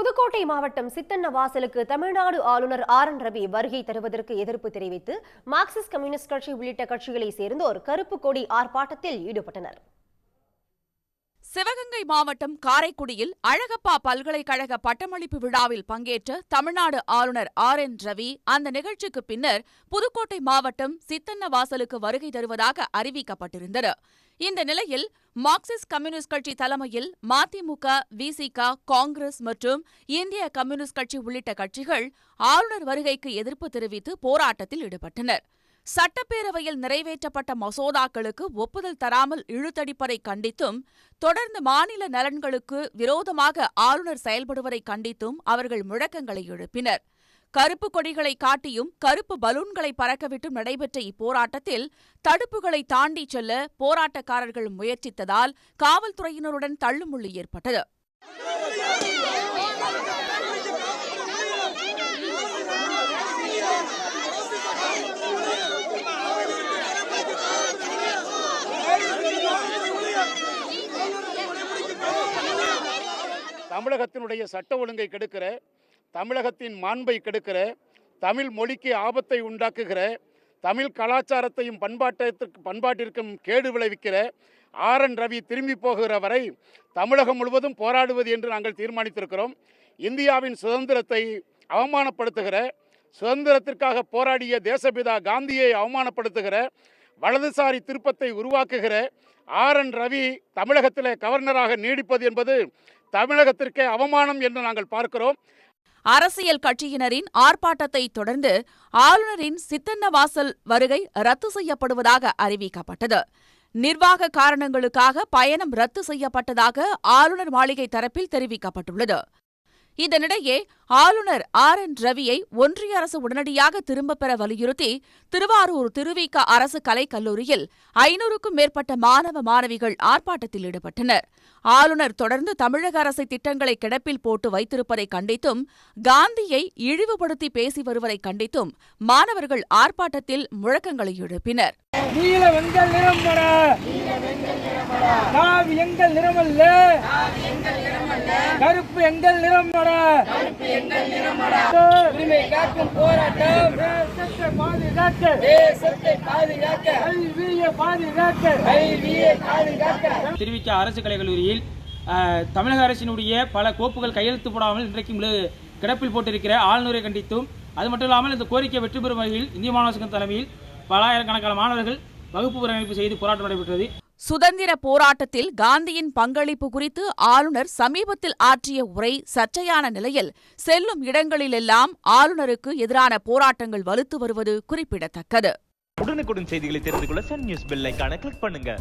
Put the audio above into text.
புதுக்கோட்டை மாவட்டம் சித்தன்னவாசலுக்கு தமிழ்நாடு ஆளுநர் R N Ravi வருகை தருவதற்கு எதிர்ப்பு தெரிவித்து மார்க்சிஸ்ட் கம்யூனிஸ்ட் கட்சி உள்ளிட்ட கட்சிகளைச் சேர்ந்தோர் கருப்பு கொடி ஆர்ப்பாட்டத்தில் ஈடுபட்டனர். சிவகங்கை மாவட்டம் காரைக்குடியில் அழகப்பா பல்கலைக்கழக பட்டமளிப்பு விழாவில் பங்கேற்ற தமிழ்நாடு ஆளுநர் ஆர் என் ரவி அந்த நிகழ்ச்சிக்கு பின்னர் புதுக்கோட்டை மாவட்டம் சித்தன்னவாசலுக்கு வருகை தருவதாக அறிவிக்கப்பட்டிருந்தது. இந்த நிலையில் மார்க்சிஸ்ட் கம்யூனிஸ்ட் கட்சி தலைமையில் மதிமுக விசிக காங்கிரஸ் மற்றும் இந்திய கம்யூனிஸ்ட் கட்சி உள்ளிட்ட கட்சிகள் ஆளுநர் வருகைக்கு எதிர்ப்பு தெரிவித்து போராட்டத்தில் ஈடுபட்டனர். சட்டப்பேரவையில் நிறைவேற்றப்பட்ட மசோதாக்களுக்கு ஒப்புதல் தராமல் இழுத்தடிப்பதை கண்டித்தும் தொடர்ந்து மாநில நலன்களுக்கு விரோதமாக ஆளுநர் செயல்படுவதை கண்டித்தும் அவர்கள் முழக்கங்களை எழுப்பினர். கருப்பு கொடிகளை காட்டியும் கருப்பு பலூன்களை பறக்கவிட்டும் நடைபெற்ற இப்போராட்டத்தில் தடுப்புகளை தாண்டி செல்ல போராட்டக்காரர்கள் முயற்சித்ததால் காவல்துறையினருடன் தள்ளுமுள்ளு ஏற்பட்டது. தமிழகத்தினுடைய சட்ட ஒழுங்கை கெடுக்கிற தமிழகத்தின் மாண்பை கெடுக்கிற தமிழ் மொழிக்கு ஆபத்தை உண்டாக்குகிற தமிழ் கலாச்சாரத்தையும் பண்பாட்டத்திற்கு பண்பாட்டிற்கும் கேடு விளைவிக்கிற ஆர் என் ரவி திரும்பி போகிற வரை தமிழகம் முழுவதும் போராடுவது என்று நாங்கள் தீர்மானித்திருக்கிறோம். இந்தியாவின் சுதந்திரத்தை அவமானப்படுத்துகிற சுதந்திரத்திற்காக போராடிய தேசபிதா காந்தியை அவமானப்படுத்துகிற வலதுசாரி திருப்பத்தை உருவாக்குகிற ஆர் என் ரவி தமிழகத்தில் கவர்னராக நீடிப்பது என்பது தமிழகத்திற்கே அவமானம் என்று நாங்கள் பார்க்கிறோம். அரசியல் கட்சியினரின் ஆர்ப்பாட்டத்தை தொடர்ந்து ஆளுநரின் சித்தன்னவாசல் வருகை ரத்து செய்யப்படுவதாக அறிவிக்கப்பட்டது. நிர்வாக காரணங்களுக்காக பயணம் ரத்து செய்யப்பட்டதாக ஆளுநர் மாளிகை தரப்பில் தெரிவிக்கப்பட்டுள்ளது. இதனிடையே ஆளுநர் ஆர் என் ரவியை ஒன்றிய அரசு உடனடியாக திரும்பப் பெற வலியுறுத்தி திருவாரூர் திருவிக அரசு கலைக் கல்லூரியில் ஐநூறுக்கும் மேற்பட்ட மாணவ மாணவிகள் ஆர்ப்பாட்டத்தில் ஈடுபட்டனர். ஆளுநர் தொடர்ந்து தமிழக அரசை திட்டங்களை கிடப்பில் போட்டு வைத்திருப்பதை கண்டித்தும் காந்தியை இழிவுபடுத்தி பேசி வருவதை கண்டித்தும் மாணவர்கள் ஆர்ப்பாட்டத்தில் முழக்கங்களை எழுப்பினர். நீல எங்கள் நிறமல்ல. கருப்பு எங்கள் நிறம் உரிமை காக்கும் போராட்டம். தேசத்தை பாதுகாக்க. தேசத்தை பாதுகாக்க கல்வியை பாதுகாக்க. கல்வியை பாதுகாக்க திருவிக்க அரசு கலை கல்லூரியில் தமிழக அரசினுடைய பல கோப்புகள் கையெழுத்து போடாமல் இன்றைக்கும் கிடப்பில் போட்டிருக்கிற ஆளுநரை கண்டித்தும் அது மட்டும் இல்லாமல் இந்த கோரிக்கை வெற்றி பெறும் வகையில் இந்திய மாணவ சங்கம் தலைமையில் பலாயிரக்கணக்கான மாணவர்கள் வகுப்பு புறக்கணிப்பு செய்து போராட்டம் நடைபெற்றது. சுதந்திர போராட்டத்தில் காந்தியின் பங்களிப்பு குறித்து ஆளுநர் சமீபத்தில் ஆற்றிய உரை சர்ச்சையான நிலையில் செல்லும் இடங்களிலெல்லாம் ஆளுநருக்கு எதிரான போராட்டங்கள் வலுத்து வருவது குறிப்பிடத்தக்கது. உடனுக்குடன் செய்திகளை தெரிந்து கொள்ள சன் நியூஸ் பெல் கிளிக் பண்ணுங்க.